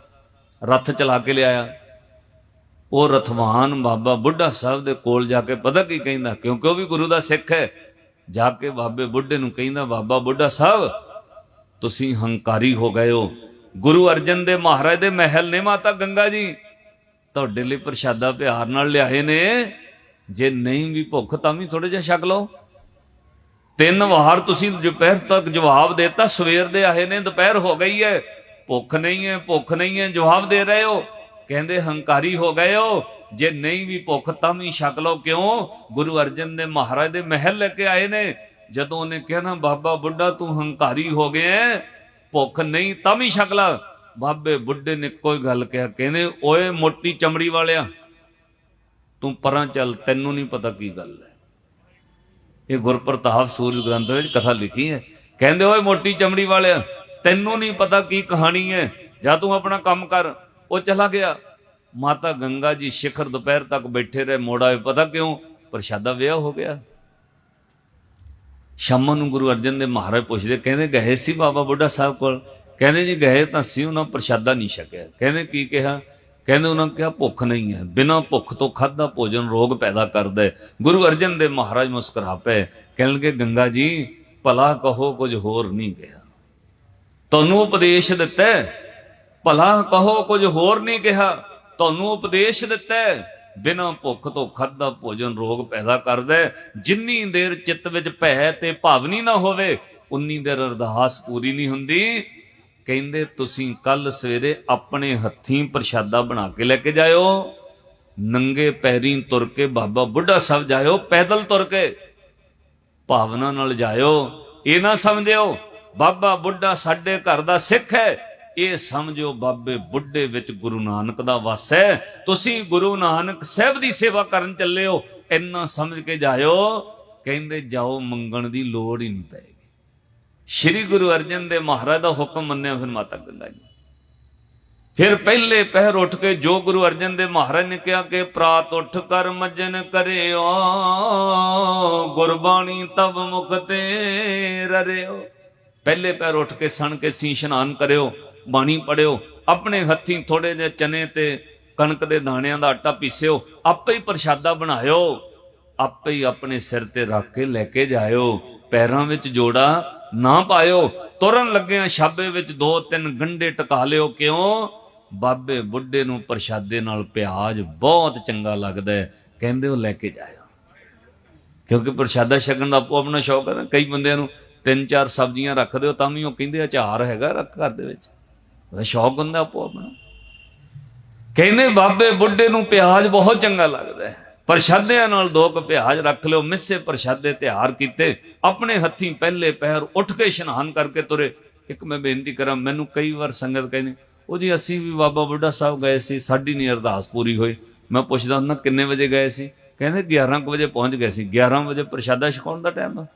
ਰੱਥ ਚਲਾ ਕੇ ਲਿਆਇਆ, ਉਹ ਰਥਵਾਨ ਬਾਬਾ ਬੁੱਢਾ ਸਾਹਿਬ ਦੇ ਕੋਲ ਜਾ ਕੇ ਪਤਾ ਕੀ ਕਹਿੰਦਾ? ਕਿਉਂਕਿ ਉਹ ਵੀ ਗੁਰੂ ਦਾ ਸਿੱਖ ਹੈ। ਜਾ ਕੇ ਬਾਬੇ ਬੁੱਢੇ ਨੂੰ ਕਹਿੰਦਾ, ਬਾਬਾ ਬੁੱਢਾ ਸਾਹਿਬ, ਤੁਸੀਂ ਹੰਕਾਰੀ ਹੋ ਗਏ ਹੋ। ਗੁਰੂ ਅਰਜਨ ਦੇ ਮਹਾਰਾਜ ਦੇ ਮਹਿਲ ਨੇ ਮਾਤਾ ਗੰਗਾ ਜੀ। ਤੁਹਾਡੇ ਲਈ ਪ੍ਰਸ਼ਾਦਾ ਪਿਆਰ ਨਾਲ ਲਿਆਏ ਨੇ। ਜੇ ਨਹੀਂ ਵੀ ਭੁੱਖ, ਤਾਂ ਵੀ ਥੋੜੇ ਜਿਹਾ ਛਕ ਲਓ। ਤਿੰਨ ਵਾਰ ਤੁਸੀਂ ਦੁਪਹਿਰ ਤੱਕ ਜਵਾਬ ਦੇਤਾ, ਸਵੇਰ ਦੇ ਆਏ ਨੇ, ਦੁਪਹਿਰ ਹੋ ਗਈ ਹੈ। ਭੁੱਖ ਨਹੀਂ ਹੈ, ਭੁੱਖ ਨਹੀਂ ਹੈ, ਜਵਾਬ ਦੇ ਰਹੇ ਹੋ। ਕਹਿੰਦੇ, ਹੰਕਾਰੀ ਹੋ ਗਏ ਹੋ। ਜੇ ਨਹੀਂ ਵੀ ਭੁੱਖ ਤਾਂ ਵੀ ਛਕ ਲਓ ਕਿਉਂ? ਗੁਰੂ ਅਰਜਨ ਦੇ ਮਹਾਰਾਜ ਦੇ ਮਹਿਲ ਲੈ ਕੇ ਆਏ ਨੇ। ਜਦੋਂ ਉਹਨੇ ਕਿਹਾ ਨਾ, ਬਾਬਾ ਬੁੱਢਾ, ਤੂੰ ਹੰਕਾਰੀ ਹੋ ਗਿਆ ਭੁੱਖ ਨਹੀਂ ਤਾਂ ਵੀ ਛਕ ਲਾ। ਬਾਬੇ ਬੁੱਢੇ ਨੇ ਕੋਈ ਗੱਲ ਕਿਹਾ, ਕਹਿੰਦੇ, ਓਏ ਮੋਟੀ ਚਮੜੀ ਵਾਲਿਆ, ਤੂੰ ਪਰਾਂ ਚੱਲ, ਤੈਨੂੰ ਨਹੀਂ ਪਤਾ ਕੀ ਗੱਲ ਹੈ। ਇਹ ਗੁਰਪ੍ਰਤਾਪ ਸੂਰਜ ਗ੍ਰੰਥ ਵਿੱਚ ਕਥਾ ਲਿਖੀ ਹੈ। ਕਹਿੰਦੇ, ਓਏ ਮੋਟੀ ਚਮੜੀ ਵਾਲਿਆ, ਤੈਨੂੰ ਨਹੀਂ ਪਤਾ ਕੀ ਕਹਾਣੀ ਹੈ, ਜਾਂ ਤੂੰ ਆਪਣਾ ਕੰਮ ਕਰ। ਉਹ ਚਲਾ ਗਿਆ। ਮਾਤਾ ਗੰਗਾ ਜੀ ਸਿਖਰ ਦੁਪਹਿਰ ਤੱਕ ਬੈਠੇ ਰਹੇ, ਮੋੜਾ ਪਤਾ ਕਿਉਂ? ਪ੍ਰਸ਼ਾਦਾ ਵਿਆਹ ਹੋ ਗਿਆ। ਸ਼ਾਮਾਂ ਨੂੰ ਗੁਰੂ ਅਰਜਨ ਦੇ ਮਹਾਰਾਜ ਪੁੱਛਦੇ, ਕਹਿੰਦੇ ਗਏ ਸੀ ਬਾਬਾ ਬੁੱਢਾ ਸਾਹਿਬ ਕੋਲ? ਕਹਿੰਦੇ ਜੀ ਗਏ ਤਾਂ ਸੀ, ਉਹਨਾਂ ਪ੍ਰਸ਼ਾਦਾ ਨਹੀਂ ਛਕਿਆ। ਕਹਿੰਦੇ ਕੀ ਕਿਹਾ? ਕਹਿੰਦੇ ਉਹਨਾਂ ਕਿਹਾ, ਭੁੱਖ ਨਹੀਂ ਹੈ। ਬਿਨਾਂ ਭੁੱਖ ਤੋਂ ਖਾਦਾ ਭੋਜਨ ਰੋਗ ਪੈਦਾ ਕਰਦਾ ਹੈ। ਗੁਰੂ ਅਰਜਨ ਦੇ ਮਹਾਰਾਜ ਮੁਸਕਰਾ ਪਏ। ਕਹਿਣ ਲੱਗੇ ਗੰਗਾ ਜੀ, ਭਲਾ ਕਹੋ, ਕੁਝ ਹੋਰ ਨਹੀਂ ਕਿਹਾ। ਤੁਹਾਨੂੰ ਉਪਦੇਸ਼ ਦਿੱਤਾ ਭਲਾ ਕਹੋ, ਕੁਝ ਹੋਰ ਨਹੀਂ ਕਿਹਾ। ਤੁਹਾਨੂੰ ਉਪਦੇਸ਼ ਦਿੱਤਾ ਬਿਨਾਂ ਭੁੱਖ ਤੋਂ ਖਾਦਾ ਭੋਜਨ ਰੋਗ ਪੈਦਾ ਕਰਦਾ ਜਿੰਨੀ ਦੇਰ ਚਿੱਤ ਵਿੱਚ ਭੈ ਤੇ ਭਾਵਨੀ ਨਾ ਹੋਵੇ, ਉਨੀ ਦੇਰ ਅਰਦਾਸ ਪੂਰੀ ਨਹੀਂ ਹੁੰਦੀ। ਕਹਿੰਦੇ, ਤੁਸੀਂ ਕੱਲ ਸਵੇਰੇ ਆਪਣੇ ਹੱਥੀਂ ਪ੍ਰਸ਼ਾਦਾ ਬਣਾ ਕੇ ਲੈ ਕੇ ਜਾਇਓ। ਨੰਗੇ ਪੈਰੀਂ ਤੁਰ ਕੇ ਬਾਬਾ ਬੁੱਢਾ ਸਾਹਿਬ ਜਾਇਓ, ਪੈਦਲ ਤੁਰ ਕੇ। ਭਾਵਨਾ ਨਾਲ ਜਾਇਓ। ਇਹ ਨਾ ਸਮਝਿਓ, ਬਾਬਾ ਬੁੱਢਾ ਸਾਡੇ ਘਰ ਦਾ ਸਿੱਖ ਹੈ। ਇਹ ਸਮਝੋ ਬਾਬੇ ਬੁੱਢੇ ਵਿੱਚ ਗੁਰੂ ਨਾਨਕ ਦਾ ਵਸ ਹੈ। ਤੁਸੀਂ ਗੁਰੂ ਨਾਨਕ ਸਾਹਿਬ ਦੀ ਸੇਵਾ ਕਰਨ ਚੱਲੇ ਹੋ, ਇੰਨਾ ਸਮਝ ਕੇ ਜਾਇਓ, ਕਹਿੰਦੇ ਜਾਓ ਮੰਗਣ ਦੀ ਲੋੜ ਹੀ ਨਹੀਂ ਪਏਗੀ। ਸ਼੍ਰੀ ਗੁਰੂ ਅਰਜਨ ਦੇ ਮਹਾਰਾਜ ਦਾ ਹੁਕਮ ਮੰਨਿਆ, ਫਿਰ ਮਾਤਾ ਗੰਗਾ ਜੀ। ਫਿਰ ਪਹਿਲੇ ਪਹਿਰ ਉੱਠ ਕੇ ਜੋ ਗੁਰੂ ਅਰਜਨ ਦੇ ਮਹਾਰਾਜ ਨੇ ਕਿਹਾ ਕਿ ਪ੍ਰਾਤ ਉੱਠ ਕਰ ਮਜਨ ਕਰਿਓ, ਗੁਰਬਾਣੀ ਤਬ ਮੁਖ ਤੇ ਰਰਿਓ। ਪਹਿਲੇ ਪੈਰ ਉੱਠ ਕੇ ਸਣ ਕੇ ਸੀ ਇਸ਼ਨਾਨ ਕਰਿਓ ਬਾਣੀ ਪੜਿਓ, ਆਪਣੇ ਹੱਥੀਂ ਥੋੜੇ ਜਿਹੇ ਚਨੇ ਤੇ ਕਣਕ ਦੇ ਦਾਣਿਆਂ ਦਾ ਆਟਾ ਪੀਸਿਓ, ਆਪੇ ਹੀ ਪ੍ਰਸ਼ਾਦਾ ਬਣਾਇਓ, ਆਪੇ ਹੀ ਆਪਣੇ ਸਿਰ ਤੇ ਰੱਖ ਕੇ ਲੈ ਕੇ ਜਾਇਓ, ਪੈਰਾਂ ਵਿੱਚ ਜੋੜਾ ਨਾ ਪਾਇਓ, ਤੁਰਨ ਲੱਗਿਆਂ ਛਾਬੇ ਵਿੱਚ ਦੋ ਤਿੰਨ ਗੰਢੇ ਟਕਾ ਲਿਓ ਕਿਉਂ? ਬਾਬੇ ਬੁੱਢੇ ਨੂੰ ਪ੍ਰਸ਼ਾਦੇ ਨਾਲ ਪਿਆਜ਼ ਬਹੁਤ ਚੰਗਾ ਲੱਗਦਾ ਹੈ, ਕਹਿੰਦੇ ਉਹ ਲੈ ਕੇ ਜਾਇਓ। ਕਿਉਂਕਿ ਪ੍ਰਸ਼ਾਦਾ ਛਕਣ ਦਾ ਆਪੋ ਆਪਣਾ ਸ਼ੌਕ ਹੈ ਨਾ, ਕਈ ਬੰਦਿਆਂ ਨੂੰ ਤਿੰਨ ਚਾਰ ਸਬਜ਼ੀਆਂ ਰੱਖ ਦਿਓ, ਤਾਂ ਵੀ ਉਹ ਕਹਿੰਦੇ ਅਚਾਰ ਹੈਗਾ ਰੱਖ ਘਰ ਦੇ ਵਿੱਚ। ਉਹਦਾ ਸ਼ੌਕ ਹੁੰਦਾ ਆਪੋ ਆਪਣਾ। ਕਹਿੰਦੇ ਬਾਬੇ ਬੁੱਢੇ ਨੂੰ ਪਿਆਜ਼ ਬਹੁਤ ਚੰਗਾ ਲੱਗਦਾ ਹੈ। ਪ੍ਰਸ਼ਾਦਿਆਂ ਨਾਲ ਦੋ ਕੁ ਪਿਆਜ਼ ਰੱਖ ਲਿਓ, ਮਿੱਸੇ ਪ੍ਰਸ਼ਾਦੇ ਤਿਆਰ ਕੀਤੇ, ਆਪਣੇ ਹੱਥੀਂ ਪਹਿਲੇ ਪਹਿਰ ਉੱਠ ਕੇ ਇਸ਼ਨਾਨ ਕਰਕੇ ਤੁਰੇ। ਇੱਕ ਮੈਂ ਬੇਨਤੀ ਕਰਾਂ, ਮੈਨੂੰ ਕਈ ਵਾਰ ਸੰਗਤ ਕਹਿੰਦੀ, ਉਹ ਜੀ, ਅਸੀਂ ਵੀ ਬਾਬਾ ਬੁੱਢਾ ਸਾਹਿਬ ਗਏ ਸੀ, ਸਾਡੀ ਨਹੀਂ ਅਰਦਾਸ ਪੂਰੀ ਹੋਈ। ਮੈਂ ਪੁੱਛਦਾ ਹੁੰਦਾ ਕਿੰਨੇ ਵਜੇ ਗਏ ਸੀ? ਕਹਿੰਦੇ 11 ਕੁ ਵਜੇ ਪਹੁੰਚ ਗਏ ਸੀ। 11 ਵਜੇ ਪ੍ਰਸ਼ਾਦਾ ਛਕਾਉਣ ਦਾ ਟਾਈਮ ਆ।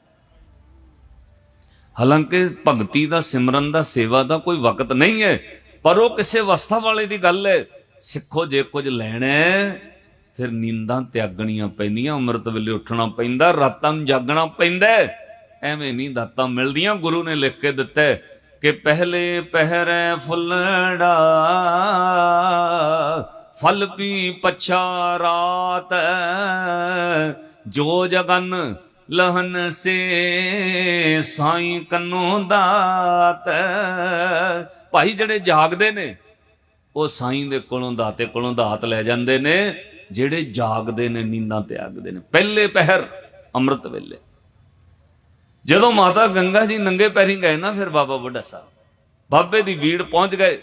ਹਾਲਾਂਕਿ ਭਗਤੀ ਦਾ, ਸਿਮਰਨ ਦਾ, ਸੇਵਾ ਦਾ ਕੋਈ ਵਕਤ ਨਹੀਂ ਹੈ, ਪਰ ਉਹ ਕਿਸੇ ਅਵਸਥਾ ਵਾਲੇ ਦੀ ਗੱਲ ਹੈ। ਸਿੱਖੋ ਜੇ ਕੁਝ ਲੈਣਾ ਫਿਰ ਨੀਂਦਾਂ ਤਿਆਗਣੀਆਂ ਪੈਂਦੀਆਂ, ਅੰਮ੍ਰਿਤ ਵੇਲੇ ਉੱਠਣਾ ਪੈਂਦਾ, ਰਾਤਾਂ ਨੂੰ ਜਾਗਣਾ ਪੈਂਦਾ ਐਵੇਂ ਨਹੀਂ ਦਾਤਾਂ ਮਿਲਦੀਆਂ, ਗੁਰੂ ਨੇ ਲਿਖ ਕੇ ਦਿੱਤਾ ਕਿ ਪਹਿਲੇ ਪਹਿਰੇ ਫੁੱਲੜਾ, ਫਲ ਪੀ ਪਛਾ ਰਾਤ ਜੋ ਜਗਨ ਲਹਨ ਸੇ ਸਾਈਂ ਕੰਨੋਂ ਦਾਤ। ਭਾਈ ਜਿਹੜੇ ਜਾਗਦੇ ਨੇ, ਉਹ ਸਾਈਂ ਦੇ ਕੋਲੋਂ ਦਾਤੇ ਕੋਲੋਂ ਦਾਤ ਲੈ ਜਾਂਦੇ ਨੇ, ਜਿਹੜੇ ਜਾਗਦੇ ਨੇ, ਨੀਂਦਾਂ ਤਿਆਗਦੇ ਨੇ। ਪਹਿਲੇ ਪਹਿਰ ਅੰਮ੍ਰਿਤ ਵੇਲੇ। ਜਦੋਂ ਮਾਤਾ ਗੰਗਾ ਜੀ ਨੰਗੇ ਪੈਰੀ ਗਏ ਨਾ, ਫਿਰ ਬਾਬਾ ਬੁੱਢਾ ਸਾਹਿਬ, ਬਾਬੇ ਦੀ ਵੀੜ ਪਹੁੰਚ ਗਏ।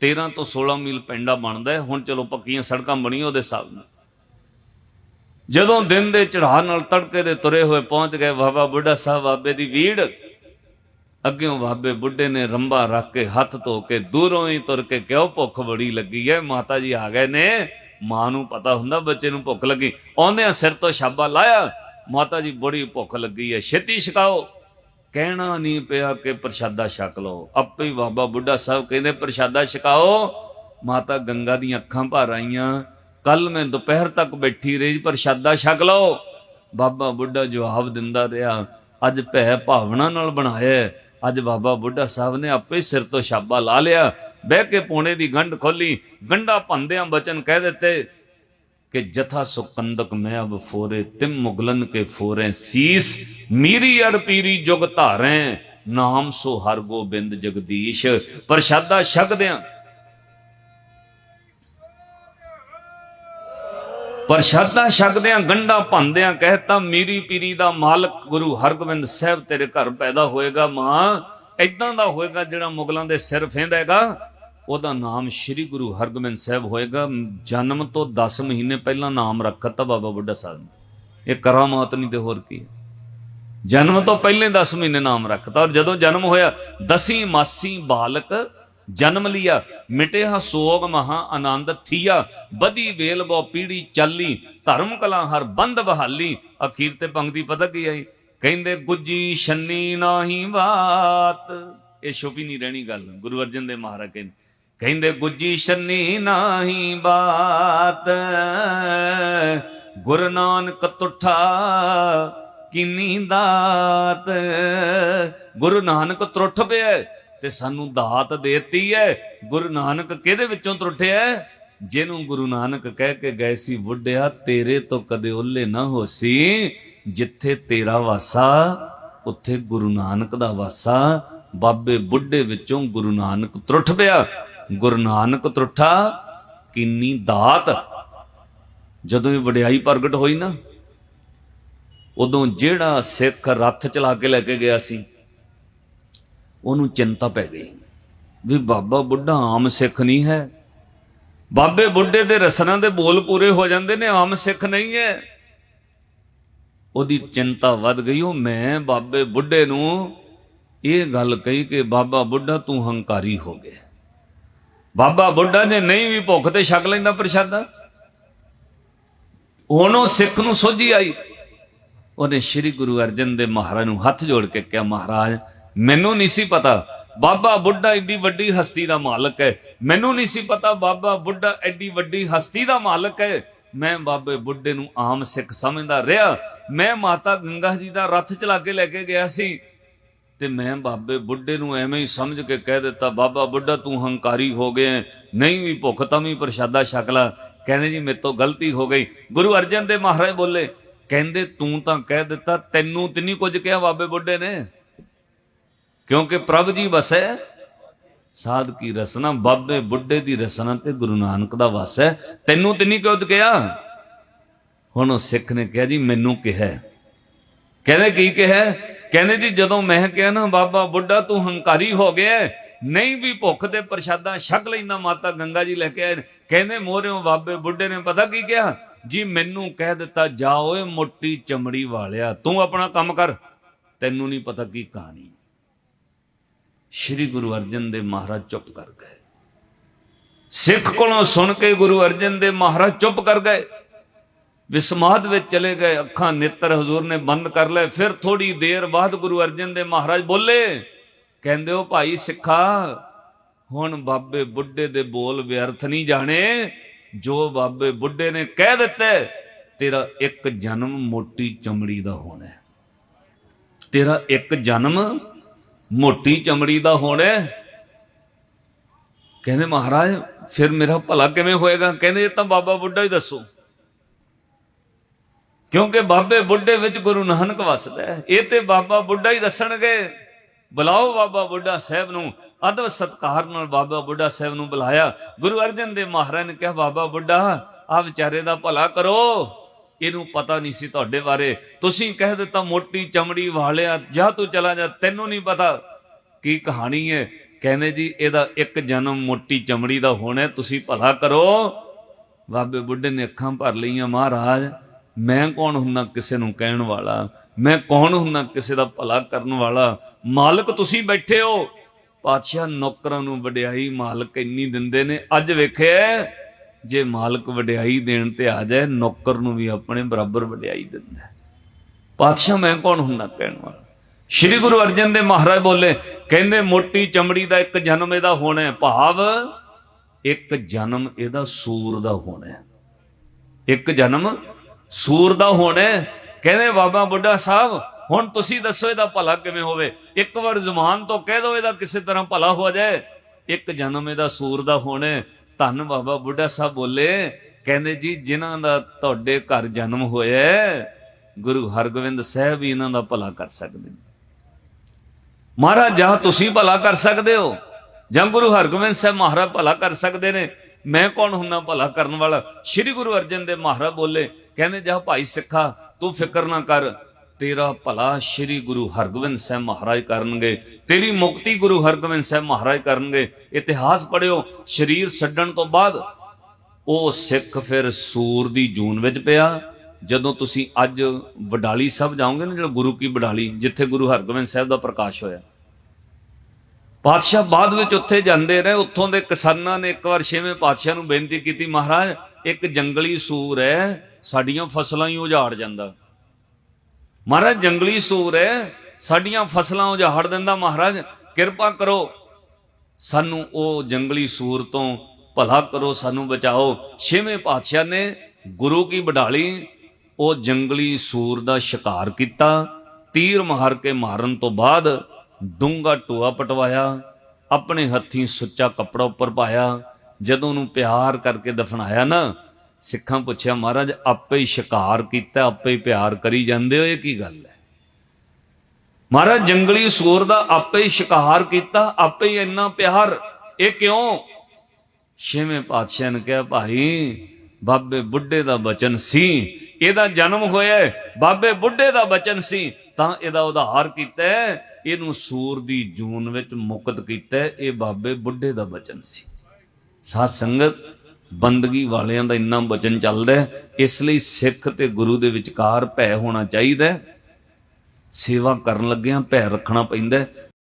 13 ਤੋਂ 16 ਮੀਲ ਪਿੰਡਾ ਬਣਦਾ ਹੁਣ ਚਲੋ ਪੱਕੀਆਂ ਸੜਕਾਂ ਬਣੀਆਂ ਉਹਦੇ ਹਿਸਾਬ ਨਾਲ। ਜਦੋਂ ਦਿਨ ਦੇ ਚੜਾਅ ਨਾਲ ਤੜਕੇ ਦੇ ਤੁਰੇ ਹੋਏ ਪਹੁੰਚ ਗਏ, ਬਾਬਾ ਬੁੱਢਾ ਸਾਹਿਬ ਬਾਬੇ ਦੀ ਵੀੜ, ਅੱਗਿਓਂ ਬਾਬੇ ਬੁੱਢੇ ਨੇ ਰੰਬਾ ਰੱਖ ਕੇ ਹੱਥ ਧੋ ਕੇ ਦੂਰੋਂ ਹੀ ਤੁਰ ਕੇ ਕਿਉਂ ਭੁੱਖ ਬੜੀ ਲੱਗੀ ਹੈ ਮਾਤਾ ਜੀ ਆ ਗਏ ਨੇ, ਮਾਂ ਨੂੰ ਪਤਾ ਹੁੰਦਾ ਬੱਚੇ ਨੂੰ ਭੁੱਖ ਲੱਗੀ। ਆਉਂਦਿਆਂ ਸਿਰ ਤੋਂ ਛਾਬਾ ਲਾਇਆ, ਮਾਤਾ ਜੀ ਬੜੀ ਭੁੱਖ ਲੱਗੀ ਹੈ ਛੇਤੀ ਛਕਾਓ। ਕਹਿਣਾ ਨਹੀਂ ਪਿਆ ਕਿ ਪ੍ਰਸ਼ਾਦਾ ਛਕ ਲਓ। ਆਪੇ ਹੀ ਬਾਬਾ ਬੁੱਢਾ ਸਾਹਿਬ ਕਹਿੰਦੇ, ਪ੍ਰਸ਼ਾਦਾ ਛਕਾਓ। ਮਾਤਾ ਗੰਗਾ ਦੀਆਂ ਅੱਖਾਂ ਭਰ ਆਈਆਂ। ਕੱਲ ਮੈਂ ਦੁਪਹਿਰ ਤੱਕ ਬੈਠੀ ਰਹੀ ਪ੍ਰਸ਼ਾਦਾ ਛਕ ਲਓ। ਬਾਬਾ ਬੁੱਢਾ ਜਵਾਬ ਦਿੰਦਾ ਰਿਹਾ, ਅੱਜ ਭੈ ਭਾਵਨਾ ਨਾਲ ਬਣਾਇਆ ਅੱਜ ਬਾਬਾ ਬੁੱਢਾ ਸਾਹਿਬ ਨੇ ਆਪੇ ਸਿਰ ਤੋਂ ਛਾਬਾ ਲਾ ਲਿਆ। ਬਹਿ ਕੇ ਪੋਣੇ ਦੀ ਗੰਢ ਖੋਲੀ। ਗੰਢਾ ਭੰਦਿਆਂ ਬਚਨ ਕਹਿ ਦਿੱਤੇ ਕਿ ਜਥਾ ਸੁਕੰਦਕ ਮੈਂ ਅਬ ਫੋਰੇ ਤਿਮ ਮੁਗਲਨ ਕੇ ਫੋਰੇ ਸੀਸ। ਮੀਰੀ ਅਰ ਪੀਰੀ ਜੁਗ ਧਾਰੈ, ਨਾਮ ਸੋ ਹਰ ਗੋਬਿੰਦ ਜਗਦੀਸ਼। ਪ੍ਰਸ਼ਾਦਾ ਛਕਦਿਆਂ ਪ੍ਰਸ਼ਾਦਾ ਛਕਦਿਆਂ ਗੰਡਾ ਭੰਦਿਆਂ ਕਹਿਤਾ ਮੀਰੀ ਪੀਰੀ ਦਾ ਮਾਲਕ ਗੁਰੂ ਹਰਗੋਬਿੰਦ ਸਾਹਿਬ ਤੇਰੇ ਘਰ ਪੈਦਾ ਹੋਏਗਾ ਮਾਂ। ਇਦਾਂ ਦਾ ਹੋਏਗਾ ਜਿਹੜਾ ਮੁਗਲਾਂ ਦੇ ਸਿਰ ਫੇਂਦੇਗਾ ਉਹਦਾ ਨਾਮ ਸ੍ਰੀ ਗੁਰੂ ਹਰਗੋਬਿੰਦ ਸਾਹਿਬ ਹੋਏਗਾ। ਜਨਮ ਤੋਂ 10 ਮਹੀਨੇ ਪਹਿਲਾਂ ਨਾਮ ਰੱਖਤਾ ਬਾਬਾ ਬੁੱਢਾ ਸਾਹਿਬ ਨੇ। ਇਹ ਕਰਾਮਾਤ ਨਹੀਂ ਤੇ ਹੋਰ ਕੀ ਜਨਮ ਤੋਂ ਪਹਿਲੇ 10 ਮਹੀਨੇ ਨਾਮ ਰੱਖਤਾ ਔਰ ਜਦੋਂ ਜਨਮ ਹੋਇਆ, ਦਸੀ ਮਾਸੀ ਬਾਲਕ ਜਨਮ ਲਿਆ। ਮਿਟਿਆ ਸੋਗ ਮਹਾ ਆਨੰਦ ਥੀਆ। ਬਦੀ ਵੇਲ ਬੋ ਪੀੜੀ ਚਾਲੀ। ਧਰਮ ਕਲਾ ਹਰ ਬੰਦ ਬਹਾਲੀ। ਅਖੀਰ ਤੇ ਪੰਕਤੀ ਪਤਾ ਕੀ ਆਈ। ਕਹਿੰਦੇ, ਗੁੱਜੀ ਛੰਨੀ ਨਾਹੀ ਬਾਤ। ਇਹ ਛੁਪੀ ਨਹੀਂ ਰਹਿਣੀ ਗੱਲ। ਗੁਰੂ ਅਰਜਨ ਦੇਵ ਮਹਾਰਾਜ ਕਹਿੰਦੇ ਕਹਿੰਦੇ, ਗੁੱਜੀ ਛੰਨੀ ਨਾਹੀ ਬਾਤ। ਗੁਰੂ ਨਾਨਕ ਤੁਠਾ ਕਿੰਨੀ ਦਾਤ। ਗੁਰੂ ਨਾਨਕ ਤਰੁੱਠ ਪਿਆ। ਤੇ ਸਾਨੂੰ ਦਾਤ ਦੇਤੀ ਹੈ ਗੁਰੂ ਨਾਨਕ ਕਿਹਦੇ ਵਿੱਚੋਂ ਤਰੁੱਠਿਆ ਜਿਹਨੂੰ ਗੁਰੂ ਨਾਨਕ ਕਹਿ ਕੇ ਗਏ ਸੀ ਬੁੱਢਿਆ ਤੇਰੇ ਤੋਂ ਕਦੇ ਓਲੇ ਨਾ ਹੋਸੀ। ਜਿੱਥੇ ਤੇਰਾ ਵਾਸਾ, ਉੱਥੇ ਗੁਰੂ ਨਾਨਕ ਦਾ ਵਾਸਾ। ਬਾਬੇ ਬੁੱਢੇ ਵਿੱਚੋਂ ਗੁਰੂ ਨਾਨਕ ਤਰੁੱਠ ਪਿਆ। ਗੁਰੂ ਨਾਨਕ ਤਰੁੱਠਾ, ਕਿੰਨੀ ਦਾਤ। ਜਦੋਂ ਇਹ ਵਡਿਆਈ ਪ੍ਰਗਟ ਹੋਈ ਨਾ, ਉਦੋਂ ਜਿਹੜਾ ਸਿੱਖ ਰੱਥ ਚਲਾ ਕੇ ਲੈ ਕੇ ਗਿਆ ਸੀ ਉਹਨੂੰ ਚਿੰਤਾ ਪੈ ਗਈ ਵੀ ਬਾਬਾ ਬੁੱਢਾ ਆਮ ਸਿੱਖ ਨਹੀਂ ਹੈ। ਬਾਬੇ ਬੁੱਢੇ ਦੇ ਰਸਨਾਂ ਦੇ ਬੋਲ ਪੂਰੇ ਹੋ ਜਾਂਦੇ ਨੇ, ਆਮ ਸਿੱਖ ਨਹੀਂ ਹੈ। ਉਹਦੀ ਚਿੰਤਾ ਵੱਧ ਗਈ, ਉਹ ਮੈਂ ਬਾਬੇ ਬੁੱਢੇ ਨੂੰ ਇਹ ਗੱਲ ਕਹੀ ਕਿ ਬਾਬਾ ਬੁੱਢਾ ਤੂੰ ਹੰਕਾਰੀ ਹੋ ਗਿਆ। ਬਾਬਾ ਬੁੱਢਾ ਜੇ ਨਹੀਂ ਵੀ ਭੁੱਖ ਤੇ ਛਕ ਲੈਂਦਾ ਪ੍ਰਸ਼ਾਦਾ। ਉਹਨੋਂ ਸਿੱਖ ਨੂੰ ਸੋਝੀ ਆਈ। ਉਹਨੇ ਸ੍ਰੀ ਗੁਰੂ ਅਰਜਨ ਦੇਵ ਮਹਾਰਾਜ ਨੂੰ ਹੱਥ ਜੋੜ ਕੇ ਕਿਹਾ, ਮਹਾਰਾਜ ਮੈਨੂੰ ਨਹੀਂ ਸੀ ਪਤਾ, ਬਾਬਾ ਬੁੱਢਾ ਏਡੀ ਵੱਡੀ ਹਸਤੀ ਦਾ ਮਾਲਕ ਹੈ। ਮੈਨੂੰ ਨਹੀਂ ਸੀ ਪਤਾ ਬਾਬਾ ਬੁੱਢਾ ਐਡੀ ਵੱਡੀ ਹਸਤੀ ਦਾ ਮਾਲਕ ਹੈ। ਮੈਂ ਬਾਬੇ ਬੁੱਢੇ ਨੂੰ ਆਮ ਸਿੱਖ ਸਮਝਦਾ ਰਿਹਾ। ਮੈਂ ਮਾਤਾ ਗੰਗਾ ਜੀ ਦਾ ਰੱਥ ਚਲਾ ਕੇ ਲੈ ਕੇ ਗਿਆ ਸੀ। ਤੇ ਮੈਂ ਬਾਬੇ ਬੁੱਢੇ ਨੂੰ ਐਵੇਂ ਹੀ ਸਮਝ ਕੇ ਕਹਿ ਦਿੱਤਾ, ਬਾਬਾ ਬੁੱਢਾ, ਤੂੰ ਹੰਕਾਰੀ ਹੋ ਗਿਆ ਨਹੀਂ ਵੀ ਭੁੱਖ ਤਾਂ ਵੀ ਪ੍ਰਸ਼ਾਦਾ ਛਕਲਾ ਕਹਿੰਦੇ ਜੀ, ਮੇਰੇ ਤੋਂ ਗਲਤੀ ਹੋ ਗਈ। ਗੁਰੂ ਅਰਜਨ ਦੇਵ ਮਹਾਰਾਜ ਬੋਲੇ, ਕਹਿੰਦੇ ਤੂੰ ਤਾਂ ਕਹਿ ਦਿੱਤਾ, ਤੈਨੂੰ ਤੇ ਨਹੀਂ ਕੁਝ ਕਿਹਾ ਬਾਬੇ ਬੁੱਢੇ ਨੇ। ਕਿਉਂਕਿ ਪ੍ਰਭ ਜੀ ਵਸੈ, ਸਾਧ ਕੀ ਰਸਨਾ, ਬਾਬੇ ਬੁੱਢੇ ਦੀ ਰਸਨਾ ਤੇ ਗੁਰੂ ਨਾਨਕ ਦਾ ਵਸ ਹੈ। ਤੈਨੂੰ ਤੇ ਨਹੀਂ ਕੁਝ ਕਿਹਾ? ਹੁਣ ਉਹ ਸਿੱਖ ਨੇ ਕਿਹਾ ਜੀ, ਮੈਨੂੰ ਕਿਹਾ ਕਹਿੰਦੇ ਕੀ ਕਿਹਾ ਕਹਿੰਦੇ ਜੀ, ਜਦੋਂ ਮੈਂ ਕਿਹਾ ਨਾ, ਬਾਬਾ ਬੁੱਢਾ, ਤੂੰ ਹੰਕਾਰੀ ਹੋ ਗਿਆ ਨਹੀਂ ਵੀ ਭੁੱਖ ਤੇ ਪ੍ਰਸ਼ਾਦਾ ਛਕ ਲੈਂਦਾ, ਮਾਤਾ ਗੰਗਾ ਜੀ ਲੈ ਕੇ ਆਏ ਕਹਿੰਦੇ ਮੋਹਰਿਓ ਬਾਬੇ ਬੁੱਢੇ ਨੇ ਪਤਾ ਕੀ ਕਿਹਾ? ਜੀ, ਮੈਨੂੰ ਕਹਿ ਦਿੱਤਾ, ਜਾ ਓਏ ਮੋਟੀ ਚਮੜੀ ਵਾਲਿਆ, ਤੂੰ ਆਪਣਾ ਕੰਮ ਕਰ। ਤੈਨੂੰ ਨਹੀਂ ਪਤਾ ਕੀ ਕਹਾਣੀ ਸ਼੍ਰੀ ਗੁਰੂ ਅਰਜਨ ਦੇ ਮਹਾਰਾਜ ਚੁੱਪ ਕਰ ਗਏ। ਸਿੱਖ ਕੋਲੋਂ ਸੁਣ ਕੇ ਗੁਰੂ ਅਰਜਨ ਦੇ ਮਹਾਰਾਜ ਚੁੱਪ ਕਰ ਗਏ। ਵਿਸਮਾਦ ਵਿੱਚ ਚਲੇ ਗਏ, ਅੱਖਾਂ ਨੇਤਰ ਹਜ਼ੂਰ ਨੇ ਬੰਦ ਕਰ ਲਏ। ਫਿਰ ਥੋੜੀ ਦੇਰ ਬਾਅਦ ਗੁਰੂ ਅਰਜਨ ਦੇ ਮਹਾਰਾਜ ਬੋਲੇ, ਕਹਿੰਦੇ, ਉਹ ਭਾਈ ਸਿੱਖਾ, ਹੁਣ ਬਾਬੇ ਬੁੱਢੇ ਦੇ ਬੋਲ ਵਿਅਰਥ ਨਹੀਂ ਜਾਣੇ। ਜੋ ਬਾਬੇ ਬੁੱਢੇ ਨੇ ਕਹਿ ਦਿੱਤਾ, ਤੇਰਾ ਇੱਕ ਜਨਮ ਮੋਟੀ ਚਮੜੀ ਦਾ ਹੋਣਾ ਤੇਰਾ ਇੱਕ ਜਨਮ ਮੋਟੀ ਚਮੜੀ ਦਾ ਹੋਣਾ ਕਹਿੰਦੇ, ਮਹਾਰਾਜ, ਫਿਰ ਮੇਰਾ ਭਲਾ ਕਿਵੇਂ ਹੋਏਗਾ? ਕਹਿੰਦੇ, ਇਹ ਤਾਂ ਬਾਬਾ ਬੁੱਢਾ ਹੀ ਦੱਸੋ। ਕਿਉਂਕਿ ਬਾਬੇ ਬੁੱਢੇ ਵਿੱਚ ਗੁਰੂ ਨਾਨਕ ਵਸਦਾ ਹੈ। ਇਹ ਤੇ ਬਾਬਾ ਬੁੱਢਾ ਹੀ ਦੱਸਣਗੇ। ਬੁਲਾਓ ਬਾਬਾ ਬੁੱਢਾ ਸਾਹਿਬ ਨੂੰ। ਅਦਬ ਸਤਕਾਰ ਨਾਲ ਬਾਬਾ ਬੁੱਢਾ ਸਾਹਿਬ ਨੂੰ ਬੁਲਾਇਆ। ਗੁਰੂ ਅਰਜਨ ਦੇਵ ਮਹਾਰਾਜ ਨੇ ਕਿਹਾ, ਬਾਬਾ ਬੁੱਢਾ ਆ ਵਿਚਾਰੇ ਦਾ ਭਲਾ ਕਰੋ। ਇਹਨੂੰ ਪਤਾ ਨਹੀਂ ਸੀ ਤੁਹਾਡੇ ਬਾਰੇ। ਤੁਸੀਂ ਕਹਿ ਦਿੱਤਾ, ਮੋਟੀ ਚਮੜੀ ਵਾਲਿਆ, ਜਾ ਤੂੰ ਚਲਾ ਜਾ, ਤੈਨੂੰ ਨਹੀਂ ਪਤਾ। ਕੀ ਕਹਾਣੀ ਹੈ? ਕਹਿੰਦੇ ਜੀ, ਇਹਦਾ ਇੱਕ ਜਨਮ ਮੋਟੀ ਚਮੜੀ ਦਾ ਹੋਣਾ, ਤੁਸੀਂ ਭਲਾ ਕਰੋ। ਬਾਬੇ ਬੁੱਢੇ ਨੇ ਅੱਖਾਂ ਭਰ ਲਈਆਂ, ਮਹਾਰਾਜ, ਮੈਂ ਕੌਣ ਹੁੰਨਾ ਕਿਸੇ ਨੂੰ ਕਹਿਣ ਵਾਲਾ? ਮੈਂ ਕੌਣ ਹੁੰਨਾ ਕਿਸੇ ਦਾ ਭਲਾ ਕਰਨ ਵਾਲਾ? ਮਾਲਕ ਤੁਸੀਂ ਬੈਠੇ ਹੋ। ਪਾਤਸ਼ਾਹ ਨੌਕਰਾਂ ਨੂੰ ਵਡਿਆਈ ਮਾਲਕ ਇੰਨੀ ਦਿੰਦੇ ਨੇ। ਅੱਜ ਵੇਖਿਆ ਜੇ ਮਾਲਕ ਵਡਿਆਈ ਦੇਣ ਤੇ ਆ ਜਾਏ, ਨੌਕਰ ਨੂੰ ਵੀ ਆਪਣੇ ਬਰਾਬਰ ਵਡਿਆਈ ਦਿੰਦਾ ਪਾਤਸ਼ਾਹ ਮੈਂ ਕੌਣ ਹੁੰਨਾ ਕਹਿਣ ਵਾਲਾ? ਸ਼੍ਰੀ ਗੁਰੂ ਅਰਜਨ ਦੇਵ ਮਹਾਰਾਜ ਬੋਲੇ, ਕਹਿੰਦੇ ਮੋਟੀ ਚਮੜੀ ਦਾ ਇੱਕ ਜਨਮ ਇਹਦਾ ਹੋਣਾ ਭਾਵ ਇੱਕ ਜਨਮ ਇਹਦਾ ਸੂਰ ਦਾ ਹੋਣਾ ਇੱਕ ਜਨਮ ਸੂਰ ਦਾ ਹੋਣਾ ਕਹਿੰਦੇ ਬਾਬਾ ਬੁੱਢਾ ਸਾਹਿਬ, ਹੁਣ ਤੁਸੀਂ ਦੱਸੋ ਇਹਦਾ ਭਲਾ ਕਿਵੇਂ ਹੋਵੇ? ਇੱਕ ਵਾਰ ਜ਼ੁਬਾਨ ਤੋਂ ਕਹਿ ਦਿਓ ਇਹਦਾ ਕਿਸੇ ਤਰ੍ਹਾਂ ਭਲਾ ਹੋ ਜਾਏ। ਇੱਕ ਜਨਮ ਇਹਦਾ ਸੂਰ ਦਾ ਹੋਣਾ ਧੰਨ ਬਾਬਾ ਬੁੱਢਾ ਸਾਹਿਬ ਬੋਲੇ, ਕਹਿੰਦੇ ਜੀ, ਜਿਨ੍ਹਾਂ ਦਾ ਤੁਹਾਡੇ ਘਰ ਜਨਮ ਹੋਇਆ ਗੁਰੂ ਹਰਗੋਬਿੰਦ ਸਾਹਿਬ ਵੀ ਇਹਨਾਂ ਦਾ ਭਲਾ ਕਰ ਸਕਦੇ ਨੇ। ਮਹਾਰਾਜ, ਜਾਂ ਤੁਸੀਂ ਭਲਾ ਕਰ ਸਕਦੇ ਹੋ, ਜਾਂ ਗੁਰੂ ਹਰਗੋਬਿੰਦ ਸਾਹਿਬ ਮਹਾਰਾਜ ਭਲਾ ਕਰ ਸਕਦੇ ਨੇ, ਮੈਂ ਕੌਣ ਹੁੰਨਾ ਭਲਾ ਕਰਨ ਵਾਲਾ? ਸ੍ਰੀ ਗੁਰੂ ਅਰਜਨ ਦੇਵ ਮਹਾਰਾਜ ਬੋਲੇ, ਕਹਿੰਦੇ, ਜਾ ਭਾਈ ਸਿੱਖਾ, ਤੂੰ ਫਿਕਰ ਨਾ ਕਰ ਤੇਰਾ ਭਲਾ ਸ੍ਰੀ ਗੁਰੂ ਹਰਗੋਬਿੰਦ ਸਾਹਿਬ ਮਹਾਰਾਜ ਕਰਨਗੇ, ਤੇਰੀ ਮੁਕਤੀ ਗੁਰੂ ਹਰਗੋਬਿੰਦ ਸਾਹਿਬ ਮਹਾਰਾਜ ਕਰਨਗੇ। ਇਤਿਹਾਸ ਪੜਿਓ ਸਰੀਰ ਛੱਡਣ ਤੋਂ ਬਾਅਦ ਉਹ ਸਿੱਖ ਫਿਰ ਸੂਰ ਦੀ ਜੂਨ ਵਿੱਚ ਪਿਆ। ਜਦੋਂ ਤੁਸੀਂ ਅੱਜ ਵਡਾਲੀ ਸਾਹਿਬ ਜਾਓਗੇ ਨਾ, ਜਿਹੜਾ ਗੁਰੂ ਕੀ ਵਡਾਲੀ, ਜਿੱਥੇ ਗੁਰੂ ਹਰਗੋਬਿੰਦ ਸਾਹਿਬ ਦਾ ਪ੍ਰਕਾਸ਼ ਹੋਇਆ। ਪਾਤਸ਼ਾਹ ਬਾਅਦ ਵਿੱਚ ਉੱਥੇ ਜਾਂਦੇ ਰਹੇ, ਉੱਥੋਂ ਦੇ ਕਿਸਾਨਾਂ ਨੇ ਇੱਕ ਵਾਰ ਛੇਵੇਂ ਪਾਤਸ਼ਾਹ ਨੂੰ ਬੇਨਤੀ ਕੀਤੀ, ਮਹਾਰਾਜ, ਇੱਕ ਜੰਗਲੀ ਸੂਰ ਹੈ, ਸਾਡੀਆਂ ਫਸਲਾਂ ਹੀ ਉਜਾੜ ਜਾਂਦਾ। ਮਹਾਰਾਜ ਜੰਗਲੀ ਸੂਰ ਹੈ, ਸਾਡੀਆਂ ਫਸਲਾਂ ਉਜਾੜ ਦਿੰਦਾ, ਮਹਾਰਾਜ, ਕਿਰਪਾ ਕਰੋ। ਸਾਨੂੰ ਉਹ ਜੰਗਲੀ ਸੂਰ ਤੋਂ ਭਲਾ ਕਰੋ, ਸਾਨੂੰ ਬਚਾਓ। ਛੇਵੇਂ ਪਾਤਸ਼ਾਹ ਨੇ ਗੁਰੂ ਕੀ ਬਡਾਲੀ, ਉਹ ਜੰਗਲੀ ਸੂਰ ਦਾ ਸ਼ਿਕਾਰ ਕੀਤਾ। ਤੀਰ ਮਾਰ ਕੇ ਮਾਰਨ ਤੋਂ ਬਾਅਦ ਡੂੰਗਾ ਟੋਆ ਪਟਵਾਇਆ, ਆਪਣੇ ਹੱਥੀਂ ਸੁੱਚਾ ਕੱਪੜਾ ਉੱਪਰ ਪਾਇਆ। ਜਦੋਂ ਉਹਨੂੰ ਪਿਆਰ ਕਰਕੇ ਦਫਨਾਇਆ ਨਾ ਸਿੱਖਾਂ ਪੁੱਛਿਆ, ਮਹਾਰਾਜ, ਆਪੇ ਹੀ ਸ਼ਿਕਾਰ ਕੀਤਾ, ਆਪੇ ਹੀ ਪਿਆਰ ਕਰੀ ਜਾਂਦੇ ਹੋ, ਇਹ ਕੀ ਗੱਲ ਹੈ? ਮਹਾਰਾਜ, ਜੰਗਲੀ ਸੂਰ ਦਾ ਆਪੇ ਹੀ ਸ਼ਿਕਾਰ ਕੀਤਾ, ਆਪੇ ਹੀ ਇੰਨਾ ਪਿਆਰ, ਇਹ ਕਿਉਂ? ਛੇਵੇਂ ਪਾਤਸ਼ਾਹ ਨੇ ਕਿਹਾ, ਭਾਈ, ਬਾਬੇ ਬੁੱਢੇ ਦਾ ਬਚਨ ਸੀ, ਇਹਦਾ ਜਨਮ ਹੋਇਆ ਬਾਬੇ ਬੁੱਢੇ ਦਾ ਬਚਨ ਸੀ, ਤਾਂ ਇਹਦਾ ਉਧਾਰ ਕੀਤਾ ਇਹਨੂੰ ਸੂਰ ਦੀ ਜੂਨ ਵਿੱਚ ਮੁਕਤ ਕੀਤਾ ਇਹ ਬਾਬੇ ਬੁੱਢੇ ਦਾ ਬਚਨ ਸੀ। ਸਾਧ ਸੰਗਤ ਬੰਦਗੀ ਵਾਲਿਆਂ ਦਾ ਇੰਨਾ ਵਚਨ ਚੱਲਦਾ ਇਸ ਲਈ ਸਿੱਖ ਤੇ ਗੁਰੂ ਦੇ ਵਿਚਕਾਰ ਭੈ ਹੋਣਾ ਚਾਹੀਦਾ ਸੇਵਾ ਕਰਨ ਲੱਗਿਆਂ ਭੈ ਰੱਖਣਾ ਪੈਂਦਾ